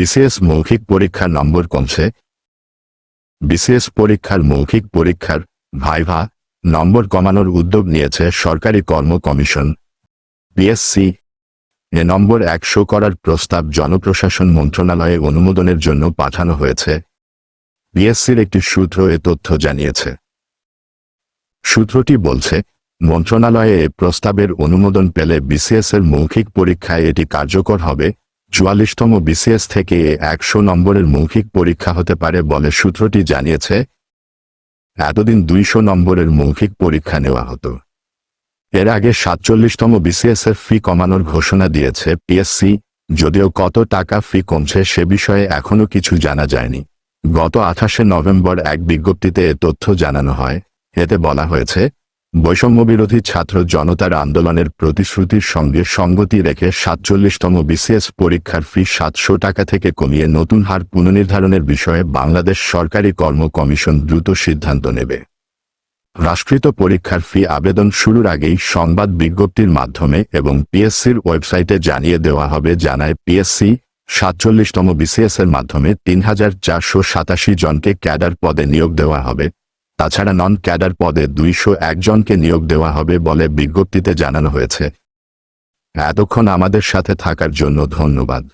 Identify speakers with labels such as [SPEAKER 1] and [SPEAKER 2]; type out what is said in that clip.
[SPEAKER 1] BCS মৌখিক পরীক্ষার নম্বর কমছে। বিসিএস পরীক্ষার মৌখিক পরীক্ষার ভাইভা নম্বর কমানোর উদ্যোগ নিয়েছে সরকারি কর্ম কমিশন। পিএসসি এ নম্বর একশো করার প্রস্তাব জনপ্রশাসন মন্ত্রণালয়ে অনুমোদনের জন্য পাঠানো হয়েছে। বিএসসির একটি সূত্র এ তথ্য জানিয়েছে। সূত্রটি বলছে, মন্ত্রণালয়ে এ প্রস্তাবের অনুমোদন পেলে বিসিএস এর মৌখিক পরীক্ষায় এটি কার্যকর হবে চুয়াল্লিশতম বিসিএস থেকে একশো নম্বরের মৌখিক পরীক্ষা হতে পারে বলে সূত্রটি জানিয়েছে। এতদিন দুইশো নম্বরের মৌখিক পরীক্ষা নেওয়া হতো। এর আগে সাতচল্লিশতম বিসিএস এর ফি কমানোর ঘোষণা দিয়েছে পিএসসি, যদিও কত টাকা ফি কমছে সে বিষয়ে এখনও কিছু জানা যায়নি। গত আঠাশে নভেম্বর এক বিজ্ঞপ্তিতে এ তথ্য জানানো হয়। এতে বলা হয়েছে বৈষম্যবিরোধী ছাত্র জনতার আন্দোলনের প্রতিশ্রুতির সঙ্গে সঙ্গতি রেখে সাতচল্লিশতম বিসিএস পরীক্ষার ফি সাতশো টাকা থেকে কমিয়ে নতুন হার পুনর্নির্ধারণের বিষয়ে বাংলাদেশ সরকারি কর্ম কমিশন দ্রুত সিদ্ধান্ত নেবে। রাষ্ট্রীয় পরীক্ষার ফি আবেদন শুরুর আগেই সংবাদ বিজ্ঞপ্তির মাধ্যমে এবং পিএসসির ওয়েবসাইটে জানিয়ে দেওয়া হবে, জানায় পিএসসি। সাতচল্লিশতম বিসিএস এর মাধ্যমে তিন হাজার চারশো সাতাশি জনকে ক্যাডার পদে নিয়োগ দেওয়া হবে। তাছাড়া নন ক্যাডার পদে দুইশো একজনকে নিয়োগ দেওয়া হবে বলে বিজ্ঞপ্তিতে জানানো হয়েছে। এতক্ষণ আমাদের সাথে থাকার জন্য ধন্যবাদ।